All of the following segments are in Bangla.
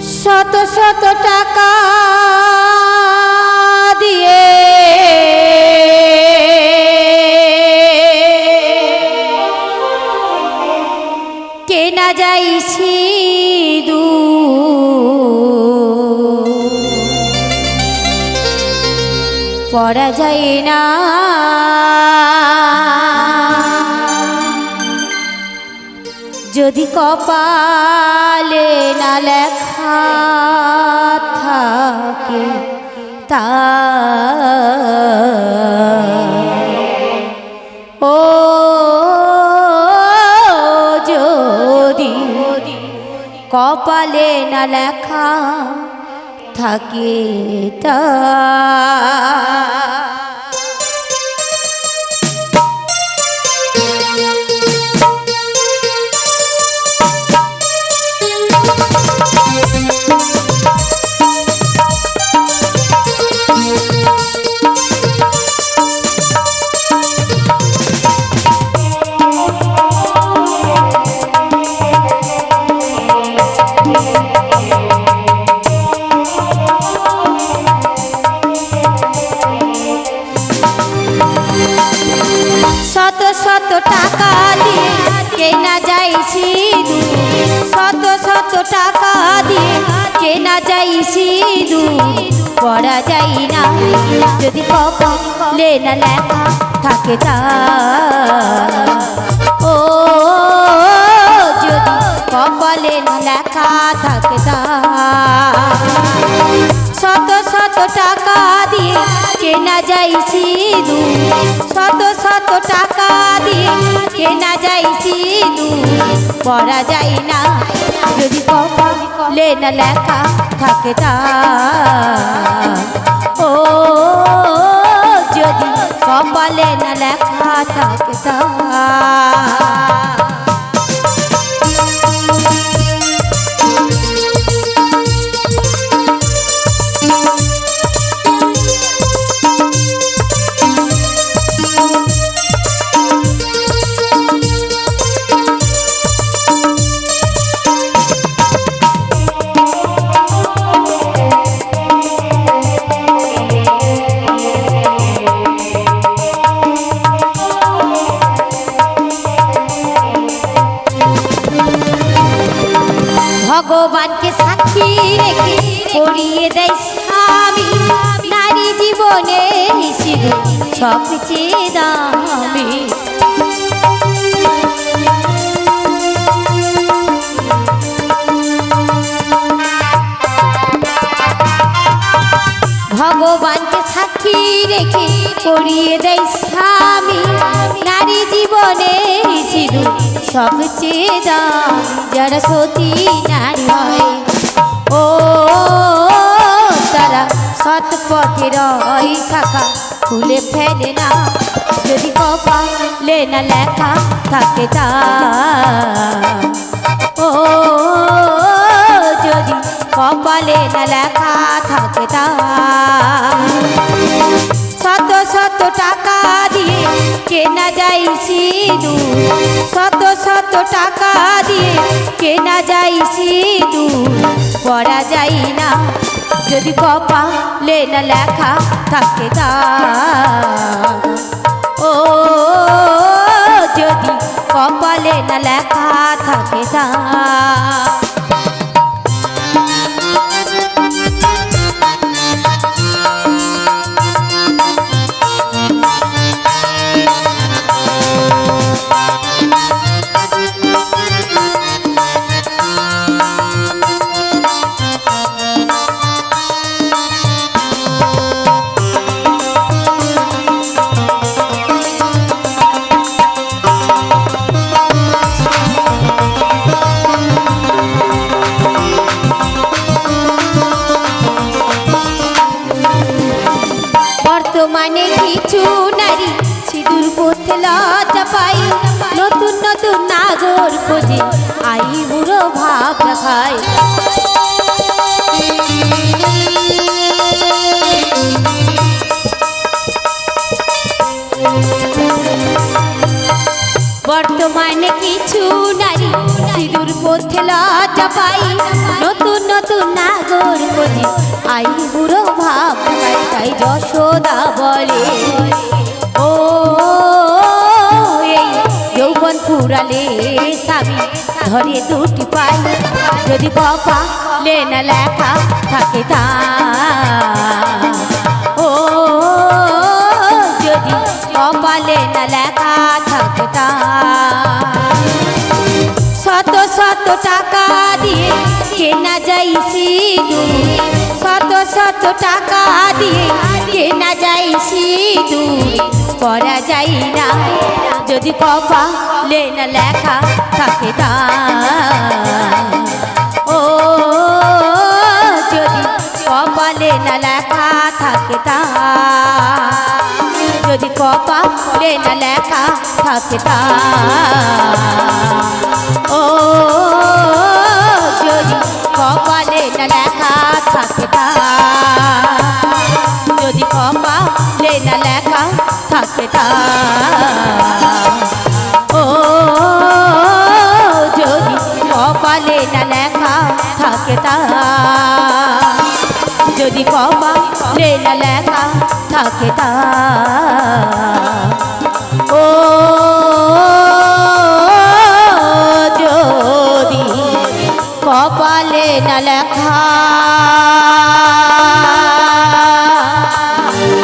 শত শত টাকা দিয়ে। কেনা যাই সিদু পড়া যায় না। যদি কপালে না লেখা থাকে তা ও যদি কপালে না লেখা থাকে তা শত টাকা দিয়ে কেনা যায় সিঁদু পড়া যায় না। যদি কপালে না লেখা থাকে তা। ও, যদি কপালে লেখা থাকে তা। শত শত টাকা দিয়ে কেনা যায় সিঁদু শত শত টাকা দিয়ে কেনা যায় সিঁদু পড়া যায় না যদি কপালে না লেখা থাকে তা, ও, যদি কপালে না লেখা থাকে তা ভগবানকে সাক্ষী রেখে পড়িয়ে দেয় স্বামী। নারী জীবনে শুধু সবচেয়ে দামি। ভগবানকে সাক্ষী রেখে পড়িয়ে দেয় স্বামী। নারী জীবনে শুধু সবচেয়ে দাম যারা সতী নারী হয়। ও, তারা সৎ পথের ওই শাখা খুলে ফেলে না। যদি কপালে না লেখা থাকে তা। ও, যদি কপালে না লেখা থাকে তা। যায় সিঁদু শত শত টাকা দিয়ে কেনা যায় সিঁদু পড়া যায় না, যদি কপালে না লেখা থাকে ও, যদি কপালে না লেখা থাকে তা। খোঁজে, আই বুড়ো ভাব দেখায় বর্তমানে কিছু নারী সিঁদুর পথে লজ্জা নতুন নতুন বুঝি আই বুড়ো ভাব তাই যশোদা বলে ফুরালে স্বামী, ধরে দুটি পাই যদি কপা লেনা লেখা থাকে তা। ও, যদি কপালে না লেখা থাকে তা। শত শত টাকা দিয়ে কেনা যাই সিঁদুর। শত টাকা দিয়ে কেনা যাই সিঁদুর করা যাই না। যদি কপা লেনা লেখা থাকে তা। ও, যদি কপালে না লেখা থাকে তা। যদি কপালে না লেখা থাকে তা। ও, যদি কপালে না লেখা থাকে যদি কপালে না লেখা থাকে তা ও, যদি কপালে না লেখা থাকে তা যদি কপালে না লেখা থাকে তা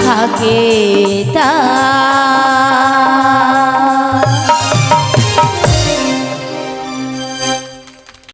থাকে তা